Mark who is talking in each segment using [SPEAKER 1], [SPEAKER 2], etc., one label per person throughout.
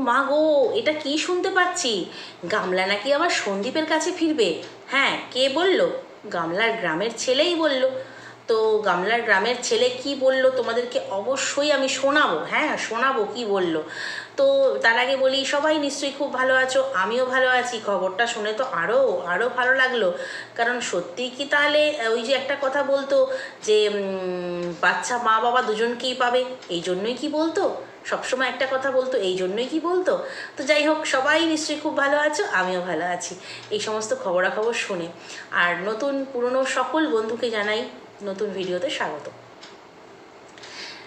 [SPEAKER 1] মা গো এটা কি শুনতে পাচ্ছি? গামলা নাকি আবার সন্দীপের কাছে ফিরবে? হ্যাঁ কে বলল? গামলার গ্রামের ছেলেই বলল। তো গামলার গ্রামের ছেলে কি বলল তোমাদেরকে অবশ্যই আমি শোনাবো। হ্যাঁ শোনাবো, কি বলল? তো তার আগে বলি, সবাই নিশ্চয়ই খুব ভালো আছো, আমিও ভালো আছি, খবরটা শুনে তো আরও আরও ভালো লাগল। কারণ সত্যিই কি তাহলে ওই যে একটা কথা বলতো যে বাচ্চা মা বাবা দুজনকেই পাবে, এই জন্যই কি বলতো? সবসময় একটা কথা বলতো, এই জন্যই কি বলতো? তো যাই হোক, সবাই নিশ্চয়ই খুব ভালো আছো, আমিও ভালো আছি। এই সমস্ত খবরাখবর শুনে। আর নতুন পুরনো সকল বন্ধুকে জানাই নতুন ভিডিওতে স্বাগত।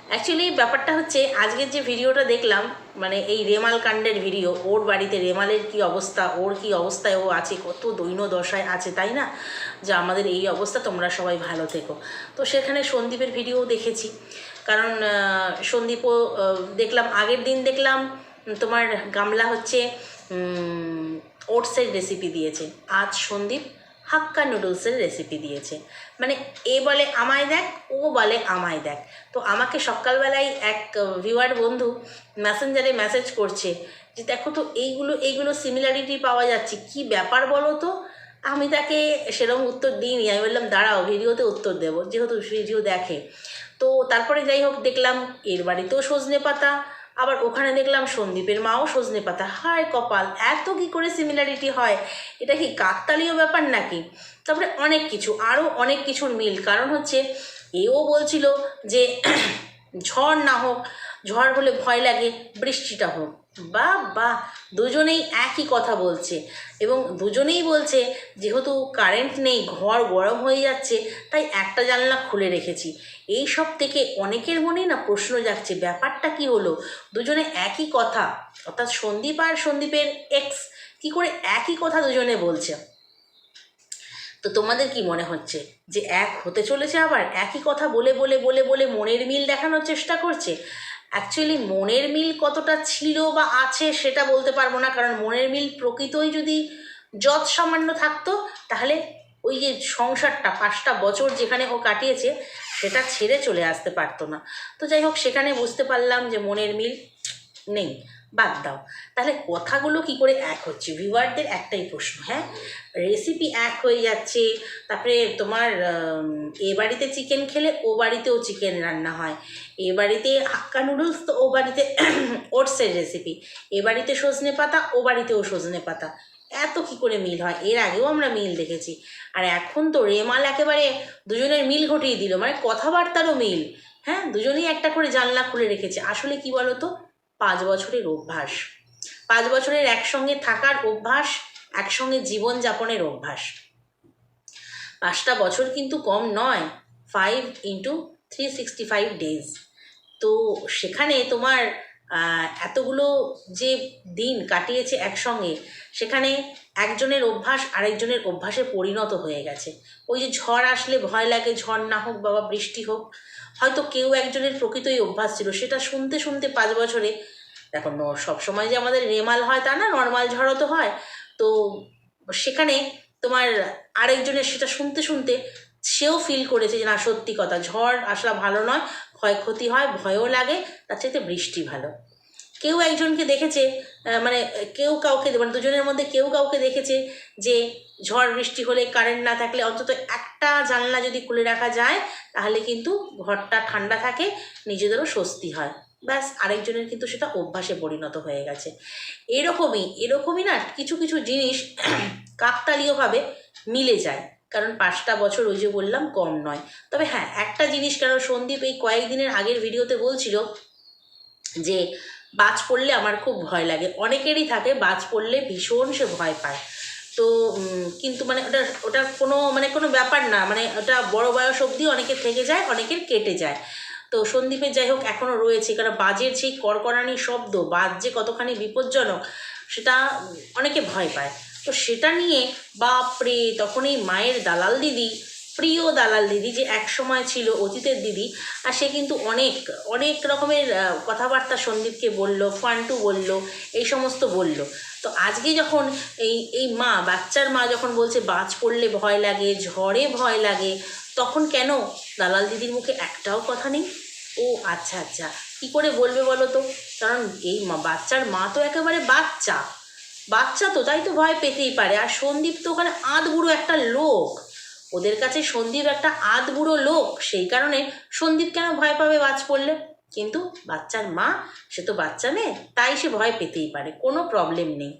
[SPEAKER 1] অ্যাকচুয়ালি ব্যাপারটা হচ্ছে, আজকের যে ভিডিওটা দেখলাম মানে এই রেমাল কাণ্ডের ভিডিও, ওর বাড়িতে রেমালের কি অবস্থা, ওর কি অবস্থায়, ও আছে, কত দৈন্য দশায় আছে, তাই না? যে আমাদের এই অবস্থা, তোমরা সবাই ভালো থেকো। তো সেখানে সন্দীপের ভিডিও দেখেছি। কারণ সন্দীপও দেখলাম, আগের দিন দেখলাম তোমার গামলা হচ্ছে ওটসের রেসিপি দিয়েছে। আজ সন্দীপ হাক্কা নুডলসের রেসিপি দিয়েছে। মানে এ বলে আমায় দেখ, ও বলে আমায় দেখ। তো আমাকে সকালবেলায় এক ভিউয়ার বন্ধু মেসেঞ্জারে মেসেজ করছে যে, দেখো তো, এইগুলো এইগুলো সিমিলারিটি পাওয়া যাচ্ছে। কি ব্যাপার বলো তো? আমি তাকে সেরকম উত্তর দিইনি। আমি বললাম, দাঁড়াও ভিডিওতে উত্তর দেবো। যেহেতু ভিডিও দেখে। তো তারপরে যাই হোক দেখলাম এর বাড়িতেও সজনে পাতা, আবার ওখানে দেখলাম সন্দীপের মাও সজনে পাতা। হায় কপাল, এত কি করে সিমিলারিটি হয়? এটা কি কাকতালীয় ব্যাপার নাকি? তারপরে অনেক কিছু, আরও অনেক কিছুর মিল। কারণ হচ্ছে, এও বলছিল যে, ঝড় না হোক ঝড় হলে ভয় লাগে, বৃষ্টিটা হোক। বা বা দুজনেই একই কথা বলছে। এবং দুজনেই বলছে, যেহেতু কারেন্ট নেই, ঘর গরম হয়ে যাচ্ছে, তাই একটা জানলা খুলে রেখেছি। এই সব থেকে অনেকের মনে না প্রশ্ন যাচ্ছে ব্যাপারটা কি হলো? দুজনে একই কথা, অর্থাৎ সন্দীপ আর সন্দীপের এক্স কি করে একই কথা দুজনে বলছে? তো তোমাদের কি মনে হচ্ছে যে এক হতে চলেছে আবার? একই কথা বলে বলে বলে বলে মনের মিল দেখানোর চেষ্টা করছে? অ্যাকচুয়ালি মনের মিল কতটা ছিল বা আছে সেটা বলতে পারব না, কারণ মনের মিল প্রকৃতই যদি যত সামান্য থাকতো, তাহলে ওই যে সংসারটা পাঁচটা বছর যেখানে ও কাটিয়েছে, সেটা ছেড়ে চলে আসতে পারতো না। তো যাই হোক, সেখানে বুঝতে পারলাম যে মনের মিল নেই। বাদ দাও। তাহলে কথাগুলো কি করে এক হচ্ছে? ভিউয়ারদের একটাই প্রশ্ন হ্যাঁ? রেসিপি এক হয়ে যাচ্ছে, তারপরে তোমার এ বাড়িতে চিকেন খেলে ও বাড়িতেও চিকেন রান্না হয়। এ বাড়িতে হাক্কা নুডলস তো ও বাড়িতে ওটসের রেসিপি এ বাড়িতে সজনে পাতা, ও বাড়িতেও সজনে পাতা। এত কি করে মিল হয়? এর আগেও আমরা মিল দেখেছি। আর এখন তো রেমাল একেবারে দুজনের মিল ঘটিয়ে দিল মানে কথাবার্তারও মিল হ্যাঁ? দুজনেই একটা করে জানলা খুলে রেখেছে। আসলে কি বলো তো পাঁচ বছরের অভ্যাস। পাঁচ বছরের একসঙ্গে থাকার অভ্যাস, একসঙ্গে জীবনযাপনের অভ্যাস। পাঁচটা বছর কিন্তু কম নয় five into three sixty five days তো সেখানে তোমার এতগুলো যে দিন কাটিয়েছে একসঙ্গে, সেখানে একজনের অভ্যাস আরেকজনের অভ্যাসে পরিণত হয়ে গেছে। ওই যে ঝড় আসলে ভয় লাগে, ঝড় না হোক বাবা বৃষ্টি হোক, হয়তো কেউ একজনের প্রকৃতই অভ্যাস ছিল, সেটা শুনতে শুনতে পাঁচ বছরে এখন সবসময় যে আমাদের রেমাল হয় তা না, নর্মাল ঝড়ও তো হয়, তো সেখানে তোমার আরেকজনের সেটা শুনতে শুনতে সেও ফিল করেছে যে না, সত্যি কথা। ঝড় আসা ভালো নয়, ক্ষয়ক্ষতি হয়, ভয়ও লাগে, তার চাইতে বৃষ্টি ভালো। কেউ একজনকে দেখেছে মানে কেউ কাউকে মানে দুজনের মধ্যে কেউ কাউকে দেখেছে যে ঝড়, বৃষ্টি হলে কারেন্ট না থাকলে অন্তত একটা জানলা যদি খুলে রাখা যায়, তাহলে কিন্তু ঘরটা ঠান্ডা থাকে, নিজেদেরও স্বস্তি হয়। ব্যাস, আরেকজনের কিন্তু সেটা অভ্যাসে পরিণত হয়ে গেছে। এরকমই এরকমই না, কিছু কিছু জিনিস কাকতালীয়ভাবে মিলে যায়। কারণ পাঁচটা বছর ওই যে বললাম, কম নয়। তবে হ্যাঁ একটা জিনিস কারণ সন্দীপ এই কয়েকদিনের আগের ভিডিওতে বলছিল যে, বাজ পড়লে আমার খুব ভয় লাগে। অনেকেরই থাকে, বাজ পড়লে ভীষণ সে ভয় পায়। তো কিন্তু মানে ওটা ওটা কোনো মানে কোনো ব্যাপার না। মানে ওটা বড় বয়স অবধি অনেকের থেকে যায়, অনেকের কেটে যায়। তো সন্দীপের যাই হোক এখনও রয়েছে। কারণ বাজের সেই কড়কড়ানি শব্দ, বাজ যে কতখানি বিপজ্জনক, সেটা অনেকে ভয় পায়। তো সেটা নিয়ে বাপরে, তখন এই মায়ের দালাল দিদি, প্রিয় দালাল দিদি যে এক সময় ছিল অতীতের দিদি, আর সে কিন্তু অনেক অনেক রকমের কথাবার্তা সন্দীপকে বলল, ফান্টু বলল, এই সমস্ত বলল। তো আজকে যখন এই এই মা, বাচ্চার মা যখন বলছে, বাজ পড়লে ভয় লাগে, ঝড়ে ভয় লাগে, তখন কেন দালাল দিদির মুখে একটাও কথা নেই? ও আচ্ছা আচ্ছা কি করে বলবে বলো তো? কারণ এই মা- বাচ্চার মা তো একেবারে বাচ্চা। বাচ্চা তো, তাই তো ভয় পেতেই পারে। আর সন্দীপ তো ওখানে আধ বুড়ো একটা লোক। ওদের কাছে সন্দীপ একটা আধ বুড়ো লোক, সেই কারণে সন্দীপ কেন ভয় পাবে বাজ পড়লে? কিন্তু বাচ্চার মা, সে তো বাচ্চা মেয়ে, তাই সে ভয় পেতেই পারে, কোনো প্রবলেম নেই।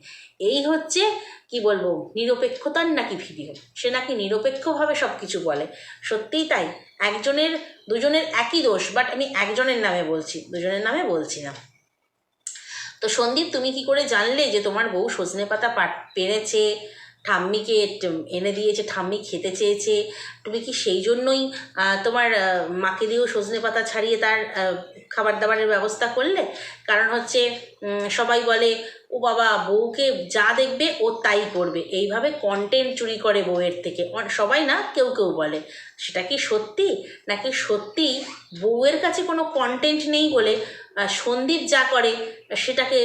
[SPEAKER 1] এই হচ্ছে, কি বলব, নিরপেক্ষতার নাকি ভিডিও সে নাকি নিরপেক্ষভাবে সব কিছু বলে। সত্যিই তাই, একজনের, দুজনের একই দোষ বাট আমি একজনের নামে বলছি, দুজনের নামে বলছি না। তো সন্দীপ, তুমি কি করে জানলে যে তোমার বউ সজনে পাতা পেরেছে, ঠাম্মিকে এনে দিয়েছে, ঠাম্মি খেতে চেয়েছে? তুমি কি সেই জন্যই তোমার মাকে দিয়েও সজনে পাতা ছাড়িয়ে তার খাবার দাবারের ব্যবস্থা করলে? কারণ হচ্ছে সবাই বলে, ও বাবা, বউকে যা দেখবে, ও তাই করবে। এইভাবে কন্টেন্ট চুরি করে বউয়ের থেকে। সবাই না, কেউ কেউ বলে। সেটা কি সত্যি? নাকি সত্যি বউয়ের কাছে কোনো কন্টেন্ট নেই বলে সন্দীপ যা করে, সেটাকে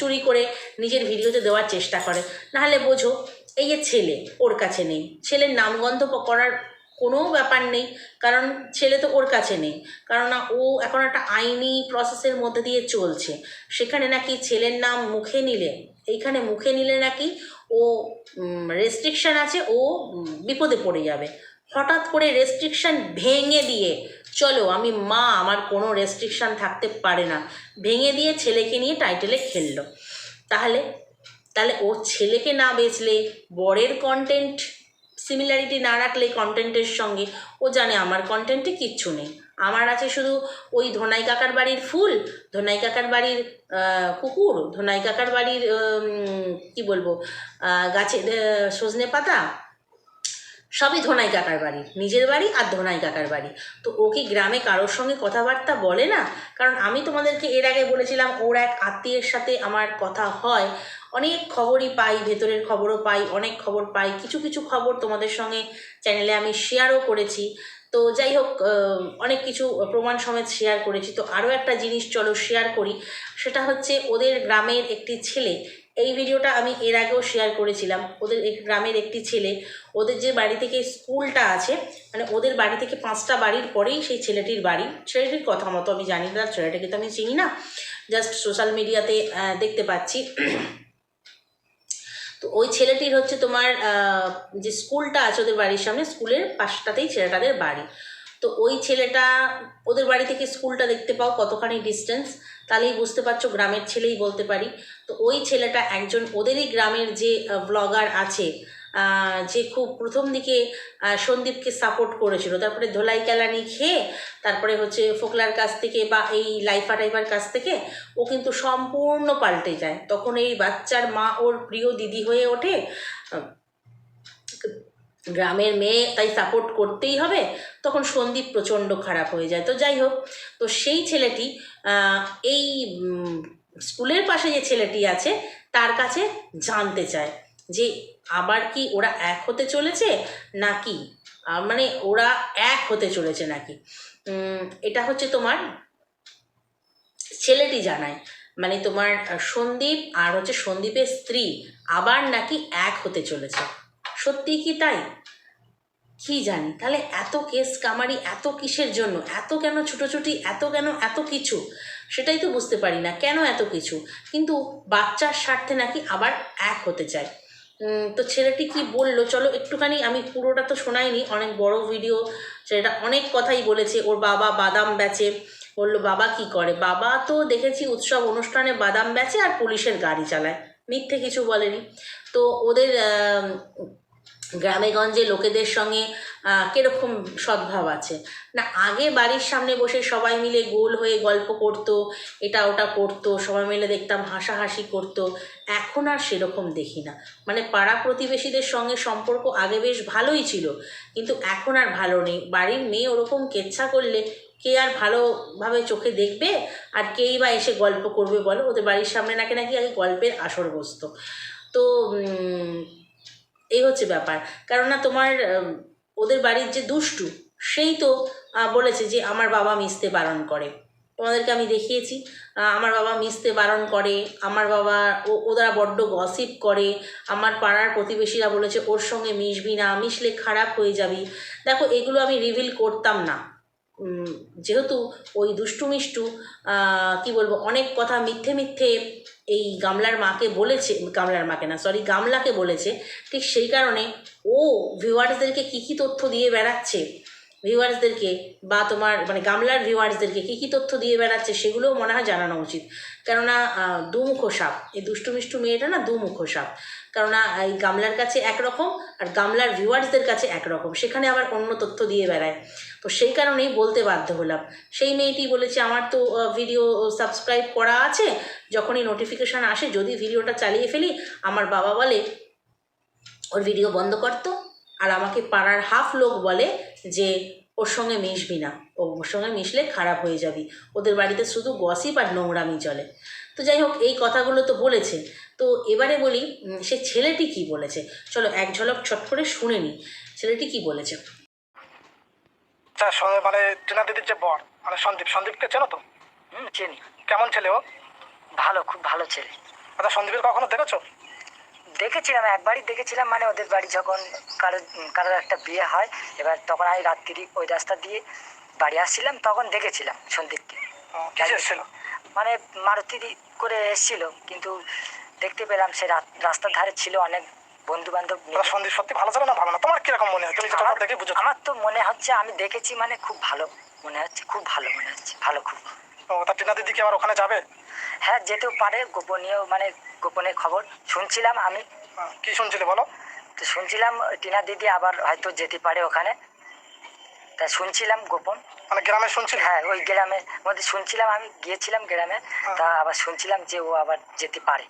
[SPEAKER 1] চুরি করে নিজের ভিডিওতে দেওয়ার চেষ্টা করে। নাহলে বোঝো, এই যে ছেলে, ওর কাছে নেই। ছেলের নামগন্ধ করার কোনো ব্যাপার নেই, কারণ ছেলে তো ওর কাছে নেই। কারণ ও এখন একটা আইনি প্রসেসের মধ্যে দিয়ে চলছে। সেখানে নাকি ছেলের নাম মুখে নিলে, এইখানে মুখে নিলে নাকি ও রেস্ট্রিকশান আছে, ও বিপদে পড়ে যাবে। হঠাৎ করে রেস্ট্রিকশান ভেঙে দিয়ে, চলো আমি মা, আমার কোনো রেস্ট্রিকশান থাকতে পারে না। ভেঙে দিয়ে ছেলেকে নিয়ে টাইটেলে খেললো। তাহলে তাহলে ও ছেলেকে না বেচলে, বরের কন্টেন্ট সিমিলারিটি না রাখলে কন্টেন্টের সঙ্গে, ও জানে আমার কন্টেন্টে কিচ্ছু নেই। আমার আছে শুধু ওই ধনাই কাকার বাড়ির ফুল, ধনাই কাকার বাড়ির কুকুর, ধনাই কাকার বাড়ির কি বলব গাছের সজনে পাতা সবই ধোনাই কাকার বাড়ি, নিজের বাড়ি আর ধোনাই কাকার বাড়ি। তো ও কি গ্রামে কারোর সঙ্গে কথাবার্তা বলে না? কারণ আমি তোমাদেরকে এর আগে বলেছিলাম, ওর এক আত্মীয়ের সাথে আমার কথা হয়। অনেক খবরই পাই, ভেতরের খবরও পাই, অনেক খবর পাই। কিছু কিছু খবর তোমাদের সঙ্গে চ্যানেলে আমি শেয়ারও করেছি। তো যাই হোক অনেক কিছু প্রমাণ সমেত শেয়ার করেছি। তো আরও একটা জিনিস চলো শেয়ার করি, সেটা হচ্ছে ওদের গ্রামের একটি ছেলে এই ভিডিওটা আমি এর আগেও শেয়ার করেছিলাম। ওদের গ্রামের একটি ছেলে, ওদের যে বাড়ি থেকে স্কুলটা আছে মানে ওদের বাড়ি থেকে পাঁচটা বাড়ির পরেই সেই ছেলেটির বাড়ি। ছেলেটির কথা মতো আমি জানি না, ছেলেটাকে তো আমি চিনি না। জাস্ট সোশ্যাল মিডিয়াতে দেখতে পাচ্ছি। তো ওই ছেলেটির হচ্ছে তোমার যে স্কুলটা আছে ওদের বাড়ির সামনে, স্কুলের পাশটাতেই ছেলেটাদের বাড়ি। তো ওই ছেলেটা, ওদের বাড়ি থেকে স্কুলটা দেখতে পাও কতখানি ডিস্টেন্স তাহলেই বুঝতে পারছ, গ্রামের ছেলেই বলতে পারি। তো ওই ছেলেটা একজন ওদেরই গ্রামের যে ব্লগার আছে যে খুব প্রথম দিকে সন্দীপকে সাপোর্ট করেছিল। তারপরে ধোলাই কেলানি খেয়ে, তারপরে হচ্ছে ফোকলার কাছ থেকে বা এই লাইফা টাইফার কাছ থেকে, ও কিন্তু সম্পূর্ণ পাল্টে যায়। তখন এই বাচ্চার মা ওর প্রিয় দিদি হয়ে ওঠে গ্রামের মেয়ে তাই সাপোর্ট করতেই হবে, তখন সন্দীপ প্রচণ্ড খারাপ হয়ে যায়। তো যাই হোক, তো সেই ছেলেটি এই স্কুলের পাশে যে ছেলেটি আছে, তার কাছে জানতে চায় যে আবার কি ওরা এক হতে চলেছে নাকি মানে ওরা এক হতে চলেছে নাকি? এটা হচ্ছে তোমার ছেলেটি জানায়। মানে তোমার সন্দীপ আর হচ্ছে সন্দীপের স্ত্রী আবার নাকি এক হতে চলেছে। সত্যি কি তাই? কি জানি? তাহলে এত কেস কামারি এত কিসের জন্য? এত কেন ছুটোছুটি? এত কেন এত কিছু? সেটাই তো বুঝতে পারি না, কেন এত কিছু? কিন্তু বাচ্চার স্বার্থে নাকি আবার এক হতে চায় তো ছেলেটি কি বলল? চলো একটুখানি, আমি পুরোটা তো শোনাইনি, অনেক বড় ভিডিও ছেলেটা অনেক কথাই বলেছে। ওর বাবা বাদাম বেচে, বলল, বাবা কি করে? বাবা তো দেখেছি উৎসব অনুষ্ঠানে বাদাম বেচে আর পুলিশের গাড়ি চালায়। মিথ্যে কিছু বলেনি। তো ওদের আহ, গ্রামে গঞ্জে লোকেদের সঙ্গে কীরকম সদ্ভাব আছে? না আগে বাড়ির সামনে বসে সবাই মিলে গোল হয়ে গল্প করতো এটা ওটা করতো সবাই মিলে দেখতাম হাসাহাসি করতো এখন আর সেরকম দেখি না। মানে পাড়া প্রতিবেশীদের সঙ্গে সম্পর্ক আগে বেশ ভালোই ছিল কিন্তু এখন আর ভালো নেই। বাড়ির মেয়ে ওরকম কেচ্ছা করলে কে আর ভালোভাবে চোখে দেখবে? আর কেই বা এসে গল্প করবে বলো? ওদের বাড়ির সামনে নাকি নাকি আগে গল্পের আসর বসতো। তো এই হচ্ছে ব্যাপার। কেননা তোমার ওদের বাড়ির যে দুষ্টু, সেই তো বলেছে যে আমার বাবা মিশতে বারণ করে। তোমাদেরকে আমি দেখিয়েছি আমার বাবা মিশতে বারণ করে, আমার বাবা, ও ওরা বড্ড গসিপ করে, আমার পাড়ার প্রতিবেশীরা বলেছে, ওর সঙ্গে মিশবি না, মিশলে খারাপ হয়ে যাবি। দেখো, এগুলো আমি রিভিল করতাম না। যেহেতু ওই দুষ্টু মিষ্টু কী বলব, অনেক কথা মিথ্যে মিথ্যে এই গামলার মাকে বলেছে, গামলার মাকে না সরি গামলাকে বলেছে, ঠিক সেই কারণে ও ভিউয়ার্সদেরকে কী কী তথ্য দিয়ে বেড়াচ্ছে ভিউয়ার্সদেরকে বা তোমার মানে গামলার ভিউয়ার্সদেরকে কী কী তথ্য দিয়ে বেড়াচ্ছে সেগুলোও মনে হয় জানানো উচিত। কেননা দুমুখো সাপ, এই দুষ্টু মিষ্টু মেয়েটা না দুমুখো সাপ। কেননা, এই গামলার কাছে একরকম আর গামলার ভিউয়ার্সদের কাছে একরকম। সেখানে আবার অন্য তথ্য দিয়ে বেড়ায়। তো সেই কারণেই বলতে বাধ্য হলাম। সেই মেয়েটি বলেছে, আমার তো ভিডিও সাবস্ক্রাইব করা আছে। যখনই নোটিফিকেশান আসে, যদি ভিডিওটা চালিয়ে ফেলি, আমার বাবা বলে, ওর ভিডিও বন্ধ করতো আর আমাকে পাড়ার হাফ লোক বলে যে ওর সঙ্গে মিশবি না ও ওর সঙ্গে মিশলে খারাপ হয়ে যাবি। ওদের বাড়িতে শুধু গসিপ আর নোংরামি চলে। তো যাই হোক এই কথাগুলো তো বলেছে। তো এবারে বলি সে ছেলেটি কি বলেছে? চলো এক ঝলক ছট করে শুনে নি। ছেলেটি কি বলেছে?
[SPEAKER 2] মানে টিনা দিদির যে বর মানে সন্দীপ সন্দীপকে চেনো তো?
[SPEAKER 3] হুম চিনি।
[SPEAKER 2] কেমন ছেলে ও?
[SPEAKER 3] ভালো খুব ভালো ছেলে।
[SPEAKER 2] আচ্ছা সন্দীপের কখনো দেখেছ?
[SPEAKER 3] দেখেছিলাম একবারই দেখেছিলাম মানে ওদের বাড়ি যখন কারও কারোর একটা বিয়ে হয় এবার তখন আমি রাত্রি ওই রাস্তা দিয়ে বাড়ি আসছিলাম তখন দেখেছিলাম সন্দীপকে। মানে মারুতি করে এসেছিল কিন্তু দেখতে পেলাম সে রাস্তার ধারে ছিল অনেক বন্ধু বান্ধব
[SPEAKER 2] সন্দীপ সত্যি ভালো ছেলে না ভালো না? তোমার কীরকম মনে হয়? তুমি দেখে বুঝো
[SPEAKER 3] আমার তো মনে হচ্ছে আমি দেখেছি মানে খুব ভালো মনে হচ্ছে খুব ভালো মনে হচ্ছে ভালো খুব।
[SPEAKER 2] ও তা টিনা দিদি আবার ওখানে যাবে?
[SPEAKER 3] হ্যাঁ যেতেও পারে গোপনীয় মানে গোপনে খবর শুনছিলাম আমি।
[SPEAKER 2] কি শুনছিলে বলো?
[SPEAKER 3] তো শুনছিলাম টিনা দিদি আবার হয়তো যেতে পারে ওখানে। তা শুনছিলাম গোপন।
[SPEAKER 2] মানে গ্রামে শুনছিলে?
[SPEAKER 3] হ্যাঁ ওই গ্রামের মধ্যে শুনছিলাম আমি গিয়েছিলাম গ্রামে। তা আবার শুনছিলাম যে ও আবার যেতে পারে।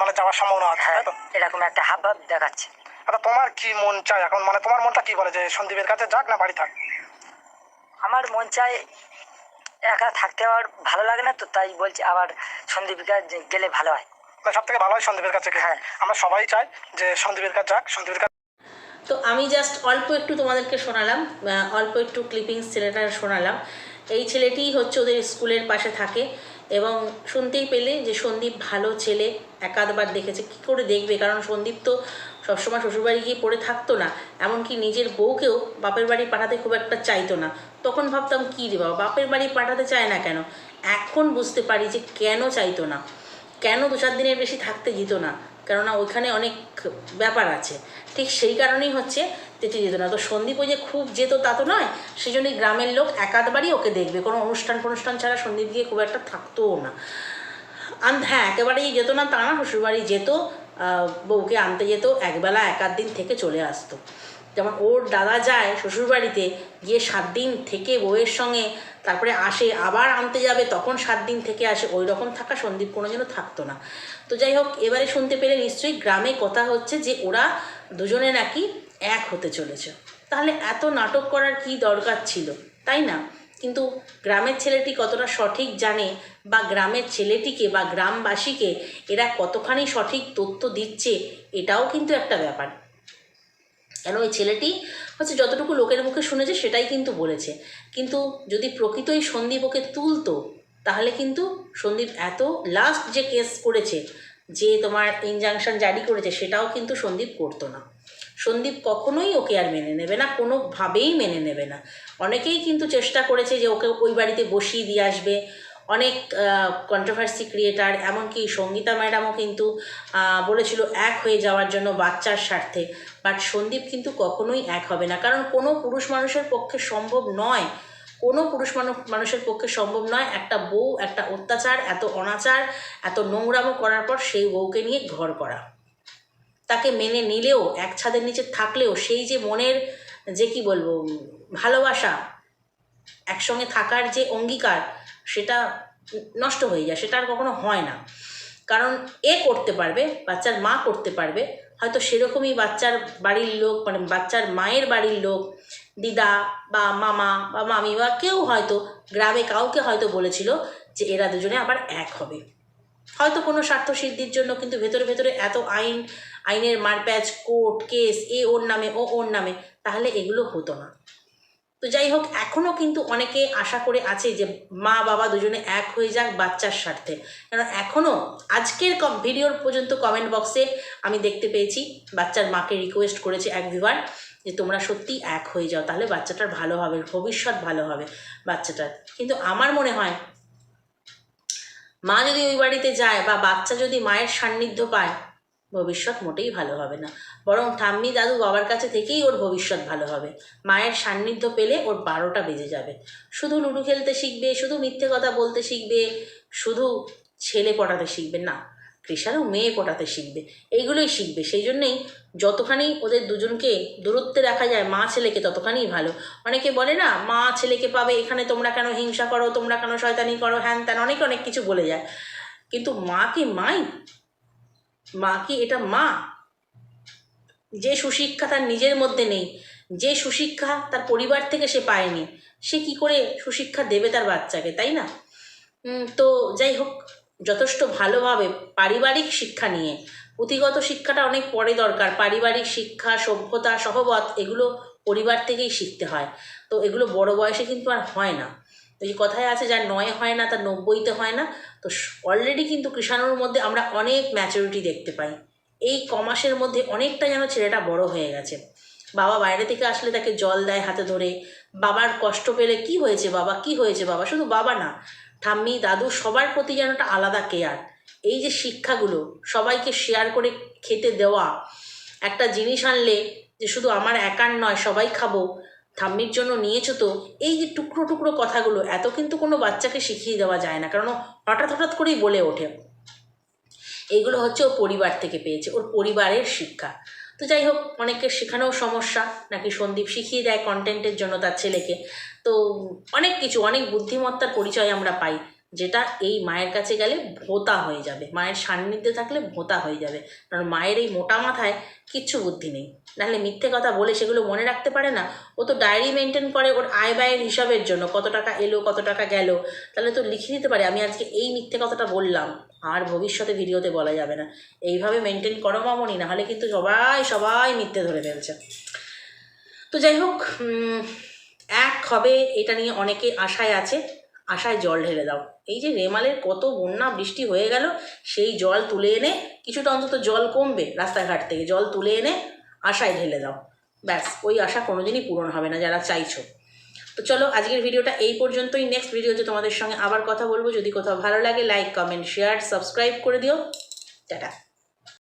[SPEAKER 2] মানে যাওয়ার সম্ভাবনা আছে
[SPEAKER 3] হ্যাঁ এরকম একটা হাব ভাব দেখাচ্ছে।
[SPEAKER 2] আচ্ছা তোমার কি মন চায় এখন? মানে তোমার মনটা কি বলে যে সন্দীপের কাছে যাক না বাড়ি থাক?
[SPEAKER 3] আমার মন চায় একা থাকতে আমার ভালো লাগে না তো তাই বলছি আবার সন্দীপিকা গেলে ভালো হয়।
[SPEAKER 2] সব থেকে ভালো হয় সন্দীপের কাছে
[SPEAKER 3] হ্যাঁ।
[SPEAKER 2] আমরা সবাই চাই যে সন্দীপের কাছে যাক সন্দীপের কাছে
[SPEAKER 1] তো আমি জাস্ট অল্প একটু তোমাদেরকে শোনালাম অল্প একটু ক্লিপিংস ছেলেটা শোনালাম। এই ছেলেটিই হচ্ছে ওদের স্কুলের পাশে থাকে এবং শুনতেই পেলে যে সন্দীপ ভালো ছেলে একাধবার দেখেছে। কী করে দেখবে? কারণ সন্দীপ তো সবসময় শ্বশুরবাড়ি গিয়ে পড়ে থাকতো না এমনকি নিজের বউকেও বাপের বাড়ি পাঠাতে খুব একটা চাইতো না। তখন ভাবতাম, কী রে বাবা, বাপের বাড়ি পাঠাতে চায় না কেন? এখন বুঝতে পারি যে কেন চাইতো না। কেন দু চার দিনের বেশি থাকতে যেত না? কেননা ওইখানে অনেক ব্যাপার আছে। ঠিক সেই কারণেই হচ্ছে যেতে যেত না। তো সন্দীপ ওই যে খুব যেত তা তো নয়, সেই জন্যই গ্রামের লোক একাধবারই ওকে দেখবে। কোনো অনুষ্ঠান ফনুষ্ঠান ছাড়া সন্দীপ গিয়ে খুব একটা থাকতোও না। আন হ্যাঁ একেবারেই যেত না তা না, শ্বশুরবাড়ি যেত বউকে আনতে যেত, একবেলা এক আধ দিন থেকে চলে আসতো। যেমন ওর দাদা যায় শ্বশুরবাড়িতে, গিয়ে সাত দিন থেকে বউয়ের সঙ্গে তারপরে আসে, আবার আনতে যাবে, তখন সাত দিন থেকে আসে। ওই রকম থাকা সন্দীপ কোনো যেন থাকতো না। তো যাই হোক, এবারে শুনতে পেলে নিশ্চয়ই গ্রামে কথা হচ্ছে যে ওরা দুজনে নাকি এক হতে চলেছে। তাহলে এত নাটক করার কি দরকার ছিল? তাই না? কিন্তু গ্রামের ছেলেটি কতটা সঠিক জানে বা গ্রামের ছেলেটিকে বা গ্রামবাসীকে এরা কতখানি সঠিক তথ্য দিচ্ছে, এটাও কিন্তু একটা ব্যাপার। কেন ওই ছেলেটি? হচ্ছে যতটুকু লোকের মুখে শুনেছে সেটাই কিন্তু বলেছে। কিন্তু যদি প্রকৃত প্রকৃতই সন্দীপ ওকে তুলতো, তাহলে কিন্তু সন্দীপ এত লাস্ট যে কেস করেছে, যে তোমার ইনজাংশন জারি করেছে, সেটাও কিন্তু সন্দীপ করতো না। সন্দীপ কখনোই ওকে আর মেনে নেবে না, কোনোভাবেই মেনে নেবে না। অনেকেই কিন্তু চেষ্টা করেছে যে ওকে ওই বাড়িতে বসিয়ে দিয়ে আসবে অনেক কন্ট্রোভার্সি ক্রিয়েটার এমনকি সঙ্গীতা ম্যাডামও কিন্তু বলেছিল এক হয়ে যাওয়ার জন্য বাচ্চার স্বার্থে। বাট সন্দীপ কিন্তু কখনোই এক হবে না। কারণ কোনো পুরুষ মানুষের পক্ষে সম্ভব নয়, কোনো পুরুষ মানুষের পক্ষে সম্ভব নয় একটা বউ, একটা অত্যাচার, এত অনাচার, এত নোংরামো করার পর সেই বউকে নিয়ে ঘর করা। তাকে মেনে নিলেও, এক ছাদের নিচে থাকলেও সেই যে মনের যে কি বলব, ভালোবাসা, একসঙ্গে থাকার যে অঙ্গীকার সেটা নষ্ট হয়ে যায়, সেটা আর কখনো হয় না। কারণ এ করতে পারবে, বাচ্চার মা করতে পারবে, হয়তো সেরকমই বাচ্চার বাড়ির লোক মানে বাচ্চার মায়ের বাড়ির লোক, দিদা বা মামা বা মামি বা কেউ হয়তো গ্রামে কাউকে হয়তো বলেছিল যে এরা দুজনে আবার এক হবে। হয়তো কোনো স্বার্থ সিদ্ধির জন্য কিন্তু ভেতরে ভেতরে এত আইন, আইনের মারপ্যাচ, কোর্ট, কেস, এ ওর নামে, ও ওর নামে, তাহলে এগুলো হতো না। তো যাই হোক এখনও কিন্তু অনেকে আশা করে আছে যে মা বাবা দুজনে এক হয়ে যাক বাচ্চার স্বার্থে। কারণ এখনও আজকের ভিডিওর পর্যন্ত কমেন্ট বক্সে আমি দেখতে পেয়েছি, বাচ্চার মাকে রিকোয়েস্ট করেছে এক ভিভার যে তোমরা সত্যি এক হয়ে যাও, তাহলে বাচ্চাটার ভালো হবে, ভবিষ্যৎ ভালো হবে বাচ্চাটার। কিন্তু আমার মনে হয়, মা যদি ওই বাড়িতে যায় বা বাচ্চা যদি মায়ের সান্নিধ্য পায়, ভবিষ্যৎ মোটেই ভালো হবে না। বরং ঠাম্মি দাদু বাবার কাছে থেকেই ওর ভবিষ্যৎ ভালো হবে। মায়ের সান্নিধ্য পেলে ওর বারোটা বেজে যাবে। শুধু লুডো খেলতে শিখবে, শুধু মিথ্যে কথা বলতে শিখবে, শুধু ছেলে পটাতে শিখবে, না। কৃষারও মেয়ে পটাতে শিখবে। এইগুলোই শিখবে। সেই জন্যেই যতখানি ওদের দুজনকে দূরত্বে রাখা যায়, মা ছেলেকে ততখানিই ভালো। অনেকে বলে না, মা ছেলেকে পাবে, এখানে তোমরা কেন হিংসা করো, তোমরা কেন শয়তানি করো, হ্যান ত্যান, অনেক অনেক কিছু বলে যায়। কিন্তু মা কি মাই? মা কি এটা মা? যে সুশিক্ষা তার নিজের মধ্যে নেই, যে সুশিক্ষা তার পরিবার থেকে সে পায়নি, সে কি করে সুশিক্ষা দেবে তার বাচ্চাকে, তাই না? তো যাই হোক, যথেষ্ট ভালোভাবে পারিবারিক শিক্ষা নিয়ে, পুঁথিগত শিক্ষাটা অনেক পরে দরকার, পারিবারিক শিক্ষা, সভ্যতা, সহবত, এগুলো পরিবার থেকেই শিখতে হয়। তো এগুলো বড় বয়সে কিন্তু আর হয় না। যে কথায় আছে, যার নয় হয় না, তার নব্বইতে হয় না। তো অলরেডি কিন্তু কৃষাণুর মধ্যে আমরা অনেক ম্যাচুরিটি দেখতে পাই। এই কমাসের মধ্যে অনেকটা যেন ছেলেটা বড় হয়ে গেছে। বাবা বাইরে থেকে আসলে তাকে জল দেয় হাতে ধরে। বাবার কষ্ট পেলে কি হয়েছে বাবা? কি হয়েছে বাবা? শুধু বাবা না, ঠাম্মি, দাদু সবার প্রতি যেন একটা আলাদা কেয়ার এই যে শিক্ষাগুলো সবাইকে শেয়ার করে খেতে দেওয়া, একটা জিনিস আনলে যে শুধু আমার একার নয়, সবাই খাব, ঠাম্মির জন্য নিয়েছো তো, এই যে টুকরো টুকরো কথাগুলো, এত কিন্তু কোনো বাচ্চাকে শিখিয়ে দেওয়া যায় না। কারণ হঠাৎ হঠাৎ করেই বলে ওঠে। এইগুলো হচ্ছে ওর পরিবার থেকে পেয়েছে, ওর পরিবারের শিক্ষা। তো যাই হোক, অনেকের শেখানোও সমস্যা, নাকি সন্দীপ শিখিয়ে দেয় কন্টেন্টের জন্য তার ছেলেকে। তো অনেক কিছু, অনেক বুদ্ধিমত্তার পরিচয় আমরা পাই। যেটা এই মায়ের কাছে গেলে ভোতা হয়ে যাবে। মায়ের সান্নিধ্যে থাকলে ভোতা হয়ে যাবে। কারণ মায়ের এই মোটা মাথায় কিচ্ছু বুদ্ধি নেই। নাহলে মিথ্যে কথা বলে সেগুলো মনে রাখতে পারে না। ও তো ডায়েরি মেনটেন করে ওর আয় ব্যয়ের হিসাবের জন্য। কত টাকা এলো, কত টাকা গেল। তাহলে তো লিখে দিতে পারে, আমি আজকে এই মিথ্যে কথাটা বললাম। আর ভবিষ্যতে ভিডিওতে বলা যাবে না। এইভাবে মেনটেন করো মামনি, নাহলে কিন্তু সবাই সবাই মিথ্যে ধরে ফেলছে। তো যাই হোক এক হবে, এটা নিয়ে অনেকে আশায় আছে। আশায় জল ঢেলে দাও। এই যে রেমালের কত বন্যা বৃষ্টি হয়ে গেল, সেই জল তুলে এনে, কিছুটা অন্তত জল কমবে রাস্তাঘাট থেকে, জল তুলে এনে আশায় ঢেলে দাও। ব্যাস, ওই আশা কোনোদিনই পূরণ হবে না যারা চাইছো। তো চলো, আজকের ভিডিওটা এই পর্যন্তই। নেক্সট ভিডিওতে তোমাদের সঙ্গে আবার কথা বলব। যদি কোথাও ভালো লাগে লাইক কমেন্ট শেয়ার সাবস্ক্রাইব করে দিও। টাটা।